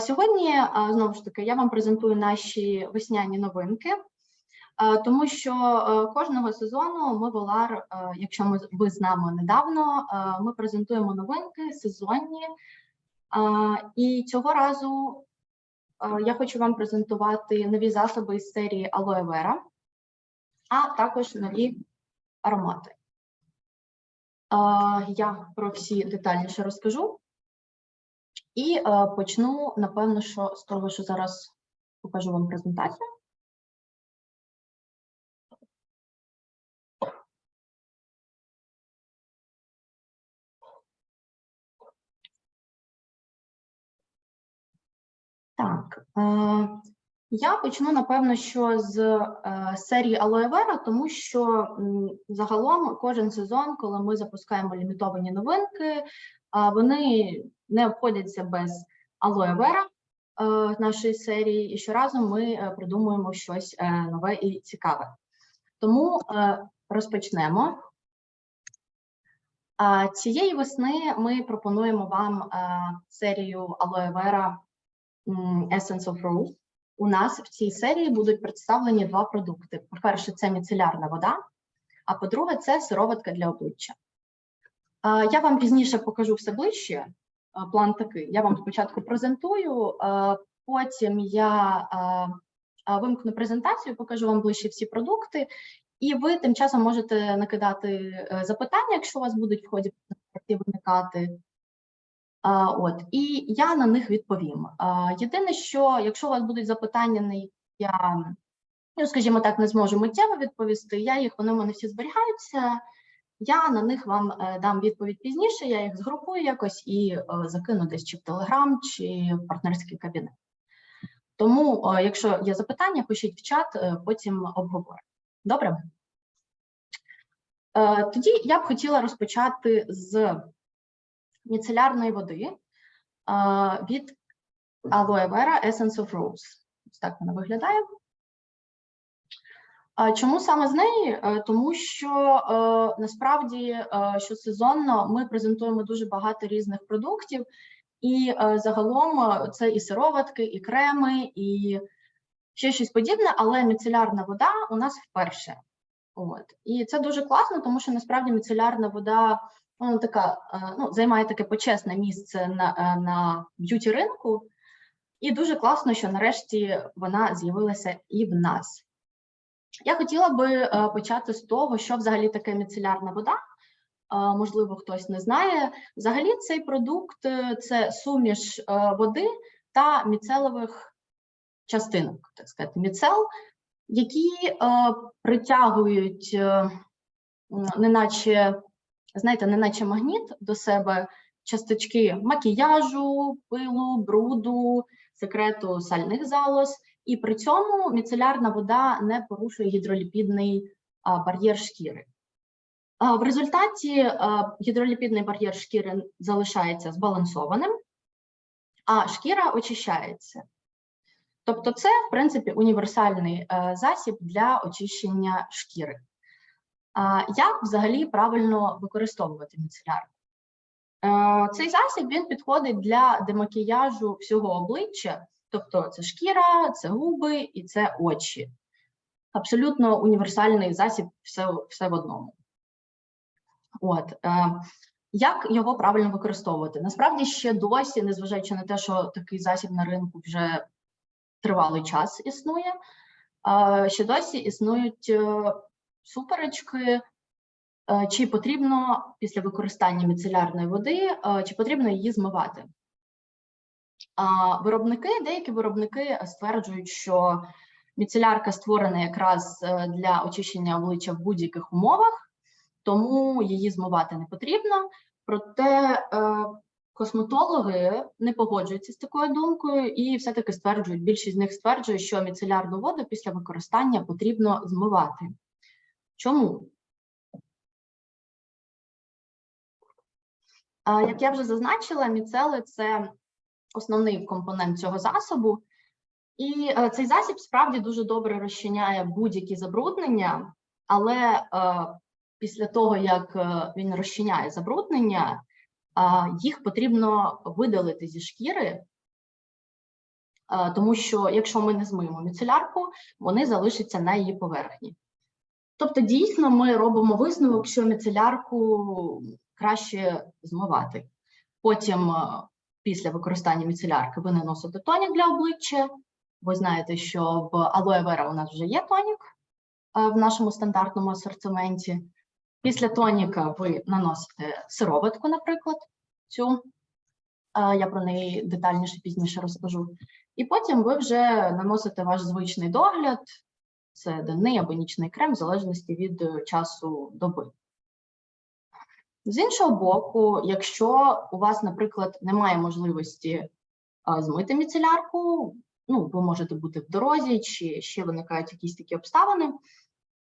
Сьогодні знову ж таки я вам презентую наші весняні новинки, тому що е, кожного сезону ми Волар, е, якщо ми ви з нами недавно, е, ми презентуємо новинки сезонні. І цього разу я хочу вам презентувати нові засоби із серії Aloe Vera, а також нові аромати. Я про всі детальніше розкажу. І е, почну, напевно, що з того, що зараз покажу вам презентацію. Так, е, я почну, напевно, що з е, серії Aloe Vera, тому що м, загалом кожен сезон, коли ми запускаємо лімітовані новинки, а вони не обходяться без Vera е, нашої серії, і щоразу ми е, придумуємо щось е, нове і цікаве. Тому е, розпочнемо. Цієї весни ми пропонуємо вам серію Vera м, Essence of Rose. У нас в цій серії будуть представлені два продукти. По-перше, це міцелярна вода, а по-друге, це сироватка для обличчя. Я вам пізніше покажу все ближче. План такий. Я вам спочатку презентую, потім я вимкну презентацію, покажу вам ближче всі продукти, і ви тим часом можете накидати е, запитання, якщо у вас будуть в ході презентації виникати. От, і я на них відповім. Єдине, що якщо у вас будуть запитання, на я, ну, скажімо так, не зможу миттєво відповісти, я їх, вони в мене всі зберігаються. Я на них вам е, дам відповідь пізніше, я їх згрупую якось і е, закину десь чи в Телеграм, чи в партнерський кабінет. Тому, е, якщо є запитання, пишіть в чат, потім обговоримо. Добре? Тоді я б хотіла розпочати з міцелярної води від Aloe Vera Essence of Rose. Ось так вона виглядає. Чому саме з неї? Е, Тому що е, насправді е, щосезонно ми презентуємо дуже багато різних продуктів, і загалом це і сироватки, і креми, і ще щось подібне, але міцелярна вода у нас вперше. От. І це дуже класно, тому що насправді міцелярна вода вона така, ну, займає таке почесне місце на, на б'юті ринку, і дуже класно, що нарешті вона з'явилася і в нас. Я хотіла би е, почати з того, що взагалі таке міцелярна вода. Е, Можливо, хтось не знає. Взагалі, цей продукт е, це суміш води та міцелових частинок, так сказати, міцел, які притягують, неначе, знаєте, неначе магніт до себе часточки макіяжу, пилу, бруду, секрету сальних залоз. І при цьому міцелярна вода не порушує гідроліпідний бар'єр шкіри. В результаті гідроліпідний бар'єр шкіри залишається збалансованим, а шкіра очищається. Тобто, це, в принципі, універсальний е, засіб для очищення шкіри. Як взагалі правильно використовувати міцелярку? Е, Цей засіб він підходить для демакіяжу всього обличчя. Тобто це шкіра, це губи і це очі. Абсолютно універсальний засіб, все, все в одному. От е, як його правильно використовувати? Насправді ще досі, незважаючи на те, що такий засіб на ринку вже тривалий час існує, е, ще досі існують е, суперечки, чи потрібно після використання міцелярної води, чи потрібно її змивати. Виробники, деякі виробники стверджують, що міцелярка створена якраз е, для очищення обличчя в будь-яких умовах, тому її змивати не потрібно. Проте е, косметологи не погоджуються з такою думкою і все-таки стверджують, більшість з них стверджує, що міцелярну воду після використання потрібно змивати. Чому? Як я вже зазначила, міцели це основний компонент цього засобу. І е, цей засіб справді дуже добре розчиняє будь-які забруднення, але е, після того, як е, він розчиняє забруднення, їх потрібно видалити зі шкіри тому що якщо ми не змиємо міцелярку, вони залишаться на її поверхні. Тобто, дійсно, ми робимо висновок, що міцелярку краще змивати. Потім, після використання міцелярки, ви наносите тонік для обличчя. Ви знаєте, що в алоe vera у нас вже є тонік е, в нашому стандартному асортименті. Після тоніка ви наносите сироватку, наприклад, цю. Е, Я про неї детальніше пізніше розкажу. І потім ви вже наносите ваш звичний догляд, це денний або нічний крем, в залежності від е, часу доби. З іншого боку, якщо у вас, наприклад, немає можливості змити міцелярку, ну, ви можете бути в дорозі, чи ще виникають якісь такі обставини.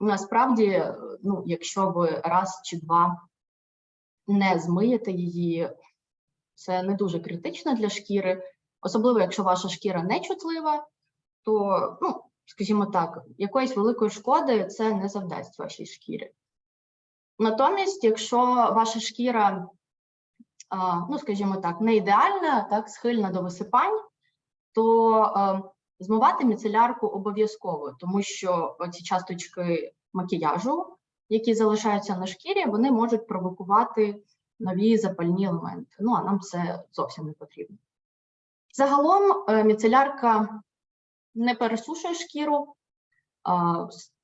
Насправді, ну, якщо ви раз чи два не змиєте її, це не дуже критично для шкіри, особливо якщо ваша шкіра не чутлива, то, ну, скажімо так, якоїсь великої шкоди це не завдасть вашій шкірі. Натомість, якщо ваша шкіра, ну, скажімо так, не ідеальна, так, схильна до висипань, то а, змивати міцелярку обов'язково, тому що ці часточки макіяжу, які залишаються на шкірі, вони можуть провокувати нові запальні елементи. Ну, а нам це зовсім не потрібно. Загалом е, міцелярка не пересушує шкіру,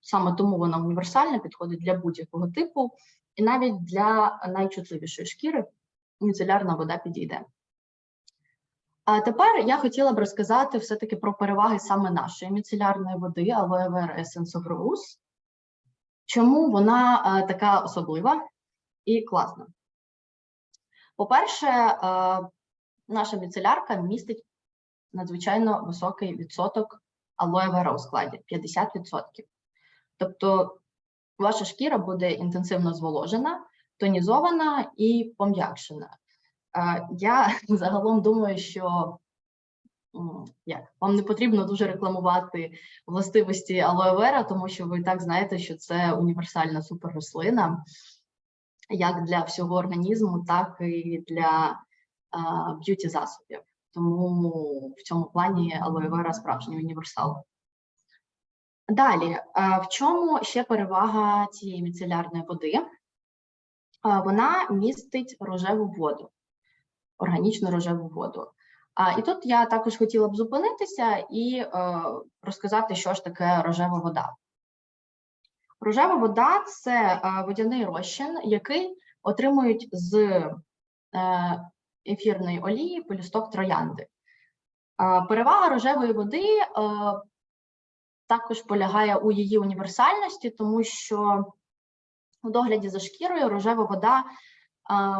саме тому вона універсальна, підходить для будь-якого типу, і навіть для найчутливішої шкіри міцелярна вода підійде. А тепер я хотіла б розказати все-таки про переваги саме нашої міцелярної води of Rose. Чому вона е, така особлива і класна? По-перше, е, наша міцелярка містить надзвичайно високий відсоток алоe вера у складі 50%. Тобто ваша шкіра буде інтенсивно зволожена, тонізована і пом'якшена. Я загалом думаю, що як, вам не потрібно дуже рекламувати властивості алоe вера, тому що ви так знаєте, що це універсальна суперрослина, як для всього організму, так і для б'юті засобів. Тому в цьому плані алоe вера справжній універсал. Далі, е, в чому ще перевага цієї міцелярної води? Е, Вона містить рожеву воду, органічну рожеву воду. І тут я також хотіла б зупинитися і е, розказати, що ж таке рожева вода. Рожева вода це водяний розчин, який отримують з ефірної олії пелюсток троянди. Перевага рожевої води також полягає у її універсальності, тому що у догляді за шкірою рожева вода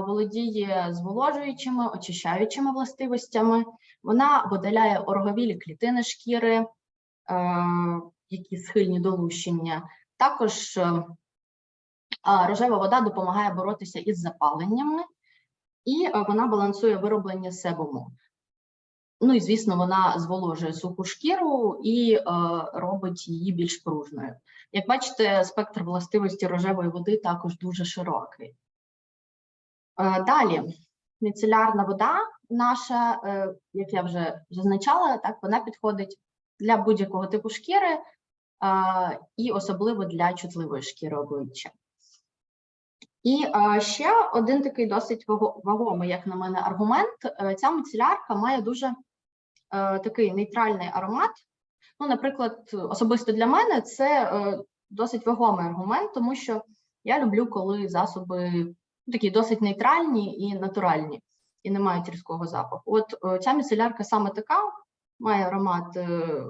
володіє зволожуючими, очищаючими властивостями. Вона видаляє ороговілі клітини шкіри, які схильні до лущення. Також рожева вода допомагає боротися із запаленнями, і вона балансує вироблення себуму. Ну і звісно, вона зволожує суху шкіру і е, робить її більш пружною. Як бачите, спектр властивості рожевої води також дуже широкий. Е, далі, міцелярна вода наша, е, як я вже зазначала, так вона підходить для будь-якого типу шкіри е, і особливо для чутливої шкіри обличчя. І е, ще один такий досить вагомий, як на мене, аргумент. Е, Ця міцелярка має дуже такий нейтральний аромат. Ну, наприклад, особисто для мене це е, досить вагомий аргумент, тому що я люблю, коли засоби ну, такі досить нейтральні і натуральні, і не мають різкого запаху. От е, ця міцелярка саме така, має аромат е,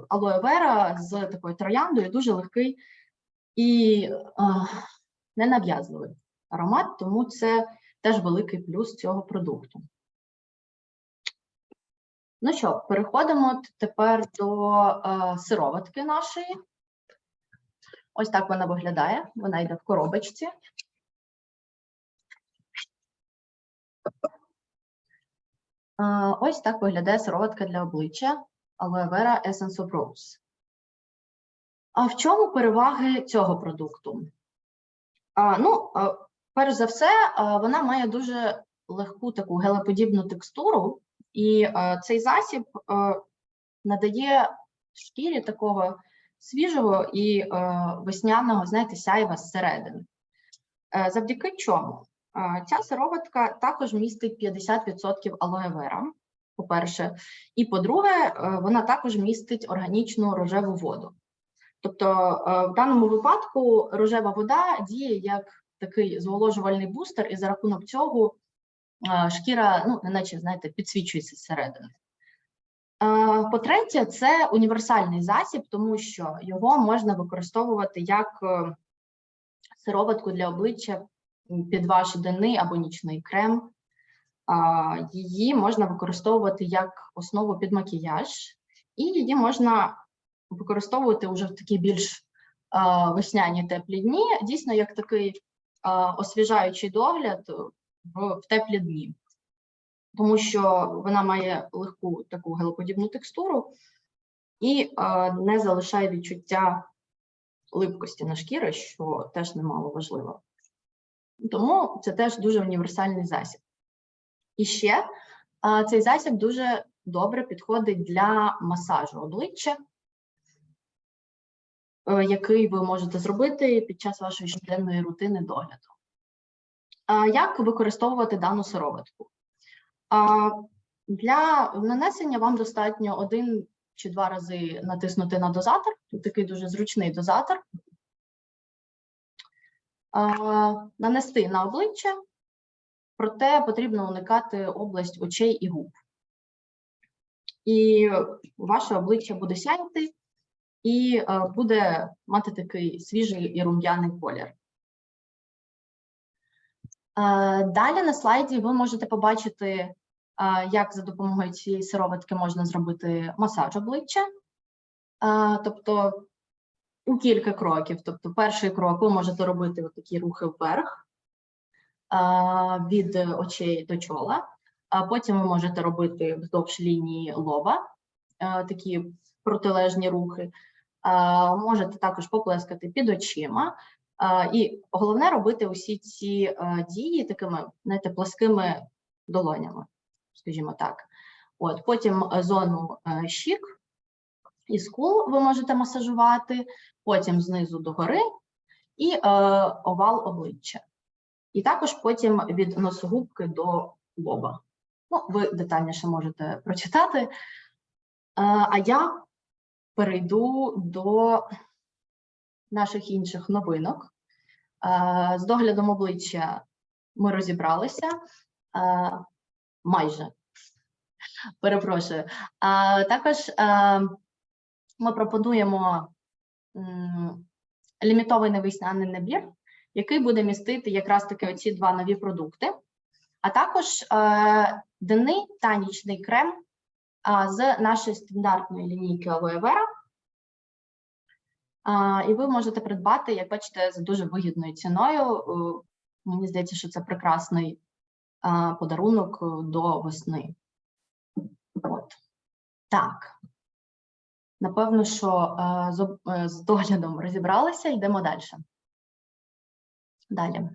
алоe вера з такою трояндою, дуже легкий і е, ненав'язливий аромат, тому це теж великий плюс цього продукту. Ну що, переходимо тепер до е, сироватки нашої. Ось так вона виглядає. Вона йде в коробочці. Е, ось так виглядає сироватка для обличчя Aloe Vera Essence of Rose. А в чому переваги цього продукту? А, ну, а, перш за все, а, вона має дуже легку таку гелеподібну текстуру, і а, цей засіб а, надає шкірі такого свіжого і е, весняного, знаєте, сяйва зсередини. Е, завдяки чому? Е, ця сироватка також містить 50% алоє вера, по-перше, і по-друге, е, вона також містить органічну рожеву воду. Тобто, е, в даному випадку рожева вода діє як такий зволожувальний бустер, і за рахунок цього е, шкіра, ну, неначе, знаєте, підсвічується зсередини. По-третє, це універсальний засіб, тому що його можна використовувати як е, сироватку для обличчя під ваш денний або нічний крем. Її можна використовувати як основу під макіяж, і її можна використовувати вже в такі більш весняні теплі дні, дійсно як такий освіжаючий догляд в, теплі дні, тому що вона має легку таку гелеподібну текстуру і не залишає відчуття липкості на шкіри, що теж немало важливо. Тому це теж дуже універсальний засіб. І ще цей засіб дуже добре підходить для масажу обличчя, е, який ви можете зробити під час вашої щоденної рутини догляду. Як використовувати дану сироватку? Для нанесення вам достатньо один чи два рази натиснути на дозатор. Тут такий дуже зручний дозатор. Нанести на обличчя, проте потрібно уникати область очей і губ. І ваше обличчя буде сяяти і е, буде мати такий свіжий і рум'яний колір. Е, Далі на слайді ви можете побачити, е, як за допомогою цієї сироватки можна зробити масаж обличчя. Е, Тобто у кілька кроків. Тобто, перший крок ви можете робити такі рухи вверх від очей до чола. А потім ви можете робити вздовж лінії лоба такі протилежні рухи. Можете також поплескати під очима. І головне робити усі ці дії такими знаєте, пласкими долонями, скажімо так. От, потім е, зону е, щік і скул ви можете масажувати, потім знизу до гори і е, овал обличчя. І також потім від носогубки до лоба. Ну, ви детальніше можете прочитати. Е, а я перейду до наших інших новинок. З доглядом обличчя ми розібралися майже. Перепрошую. Також ми пропонуємо лімітований весняний набір, який буде містити якраз таки оці два нові продукти, а також денний та нічний крем з нашої стандартної лінійки. Е, і ви можете придбати, як бачите, за дуже вигідною ціною. Е, мені здається, що це прекрасний подарунок е, до весни. От. Так. Напевно, що е, з, доглядом розібралися, йдемо далі. Далі.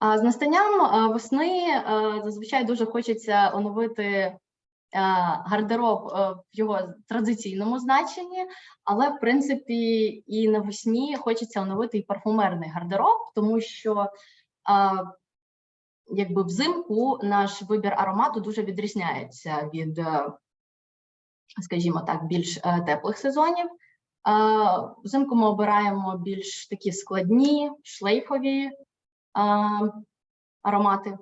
З настанням весни зазвичай дуже хочеться оновити гардероб е, в його традиційному значенні, але в принципі і навесні хочеться оновити і парфумерний гардероб, тому що е, якби взимку наш вибір аромату дуже відрізняється від, е, скажімо так, більш е, теплих сезонів. Е, Взимку ми обираємо більш такі складні, шлейфові е, аромати.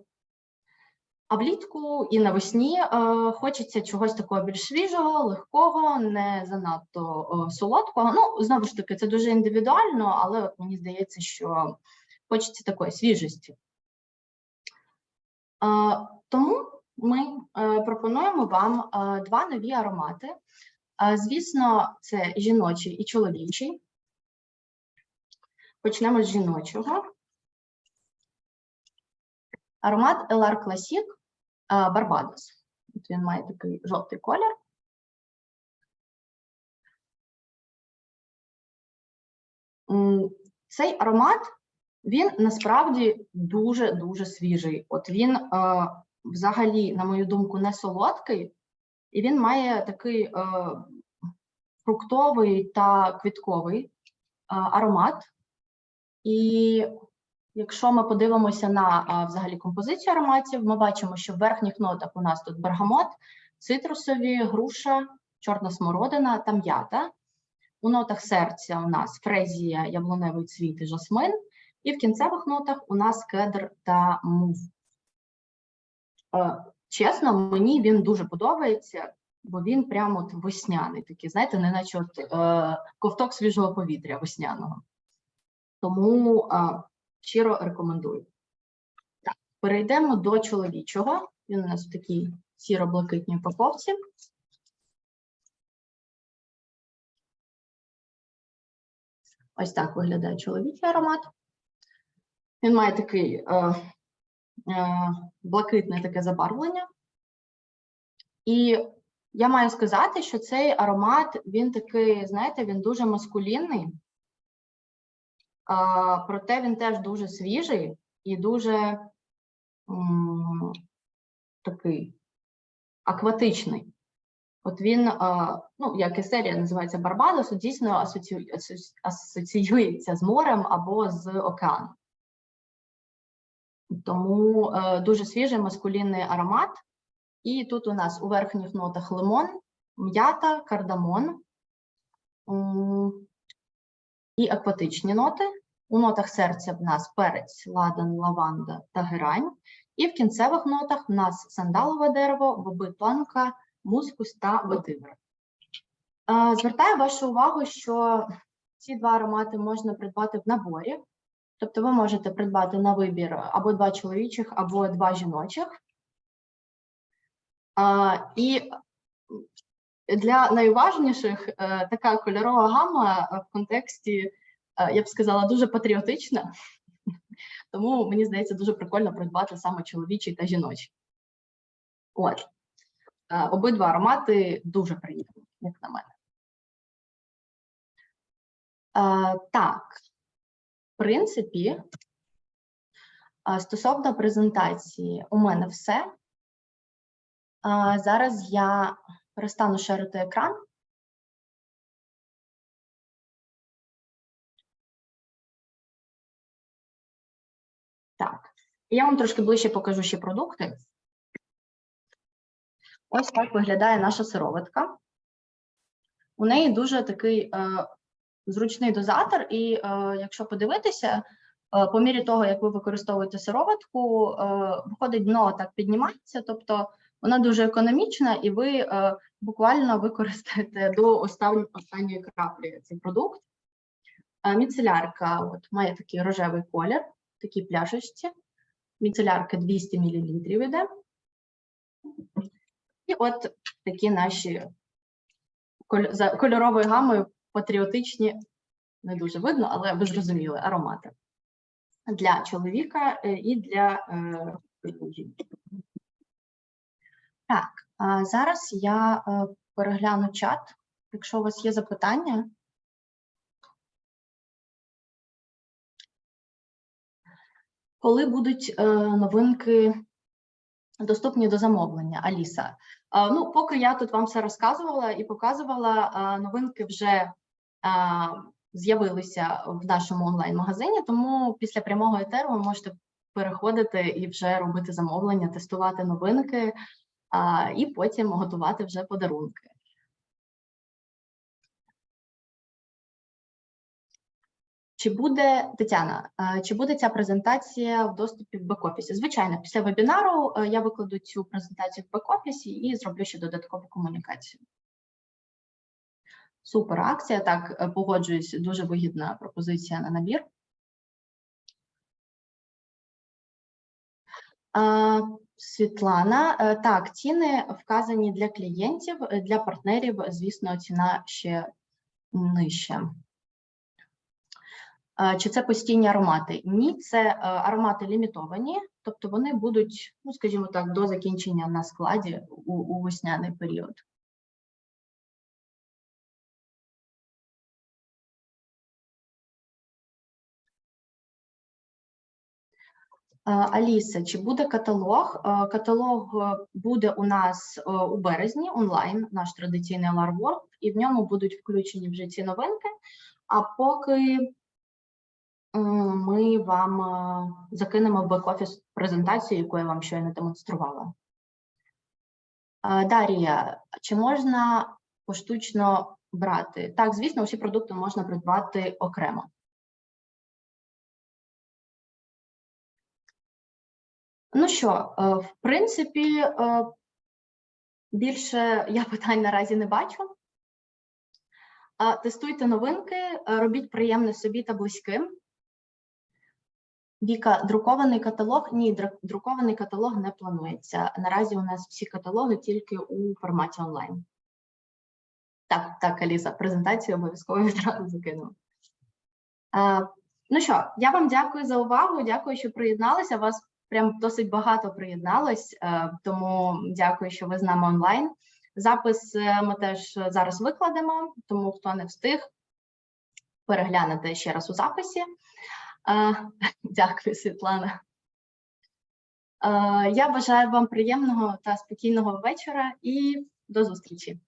А влітку і навесні е, хочеться чогось такого більш свіжого, легкого, не занадто е, солодкого. Ну, знову ж таки, це дуже індивідуально, але от мені здається, що хочеться такої свіжості. Е, тому ми е, пропонуємо вам е, два нові аромати. Е, Звісно, це жіночий і чоловічий. Почнемо з жіночого. Аромат LR Classic Barbados. От він має такий жовтий колір. Цей аромат він насправді дуже дуже свіжий. От він взагалі, на мою думку, не солодкий, і він має такий фруктовий та квітковий аромат. І якщо ми подивимося на е, взагалі композицію ароматів, ми бачимо, що в верхніх нотах у нас тут бергамот, цитрусові, груша, чорна смородина та м'ята. У нотах серця у нас фрезія, яблуневий цвіт і жасмин, і в кінцевих нотах у нас кедр та мув. Е, Чесно, мені він дуже подобається, бо він прямо от весняний такий, знаєте, не наче от, е, ковток свіжого повітря весняного. Тому е, щиро рекомендую. Так, перейдемо до чоловічого. Він у нас в такій сіро-блакитній упаковці. Ось так виглядає чоловічий аромат. Він має такий е, е, блакитне таке забарвлення. І я маю сказати, що цей аромат, він такий, знаєте, він дуже маскулінний, проте він теж дуже свіжий і дуже такий акватичний. От він, ну, як і серія називається Барбадос, дійсно асоціює- асоціюється з морем або з океаном. Тому е, дуже свіжий маскулінний аромат. І тут у нас у верхніх нотах лимон, м'ята, кардамон і акватичні ноти. У нотах серця в нас перець, ладан, лаванда та герань. І в кінцевих нотах в нас сандалове дерево, боби тонка, мускус та ветивер. Е, Звертаю вашу увагу, що ці два аромати можна придбати в наборі. Тобто ви можете придбати на вибір або два чоловічих, або два жіночих. І для найуважніших е, така кольорова гама е, в контексті, е, я б сказала, дуже патріотична. Тому мені здається, дуже прикольно придбати саме чоловічий та жіночий. От. Обидва аромати дуже приємні, як на мене. Так, в принципі, стосовно презентації, у мене все. Зараз я перестану шерити екран. Так, я вам трошки ближче покажу ще продукти. Ось так виглядає наша сироватка. У неї дуже такий е, зручний дозатор, і е, якщо подивитися, е, по мірі того, як ви використовуєте сироватку, е, виходить дно так піднімається, тобто вона дуже економічна, і ви е, буквально використаєте до останньої, останньої краплі цей продукт. Е, міцелярка от, має такий рожевий колір, такі пляшечці. Міцелярка 200 мл йде. І от такі наші коль- за кольоровою гамою патріотичні, не дуже видно, але ви зрозуміли, аромати для чоловіка е, і для е. Так, зараз я е, перегляну чат. Якщо у вас є запитання. Коли будуть е, новинки доступні до замовлення, Аліса? Ну, поки я тут вам все розказувала і показувала, новинки вже з'явилися в нашому онлайн-магазині, тому після прямого етеру ви можете переходити і вже робити замовлення, тестувати новинки, і потім готувати вже подарунки. Чи буде Тетяна? Чи буде ця презентація в доступі в бек-офісі? Звичайно, після вебінару е, я викладу цю презентацію в бек-офісі і зроблю ще додаткову комунікацію. Супер акція. Так, е, погоджуюсь, дуже вигідна пропозиція на набір. Світлана, е, так, ціни вказані для клієнтів, е, для партнерів, звісно, ціна ще нижча. Чи це постійні аромати? Ні, це е, аромати лімітовані, тобто вони будуть, ну скажімо так, до закінчення на складі у, у весняний період. Аліса, чи буде каталог? Е, Каталог е, буде у нас е, у березні онлайн, наш традиційний Alarm World, і в ньому будуть включені вже ці новинки. А поки ми вам е, закинемо в бек-офіс презентацію, яку я вам щойно демонструвала. Е, Дар'я, чи можна поштучно брати? Так, звісно, усі продукти можна придбати окремо. Ну що, е, в принципі, е, більше я питань наразі не бачу. Тестуйте новинки, е, робіть приємне собі та близьким. Віка, друкований каталог? Ні, друкований каталог не планується. Наразі у нас всі каталоги тільки у форматі онлайн. Так, так, Аліса, презентацію обов'язково відразу закину. Е, Ну що, я вам дякую за увагу. Дякую, що приєдналися. Вас прям досить багато приєдналось, е, тому дякую, що ви з нами онлайн. Запис е, ми теж зараз викладемо, тому хто не встиг, переглянете ще раз у записі. Е, Дякую, Світлана. Я бажаю вам приємного та спокійного вечора і до зустрічі.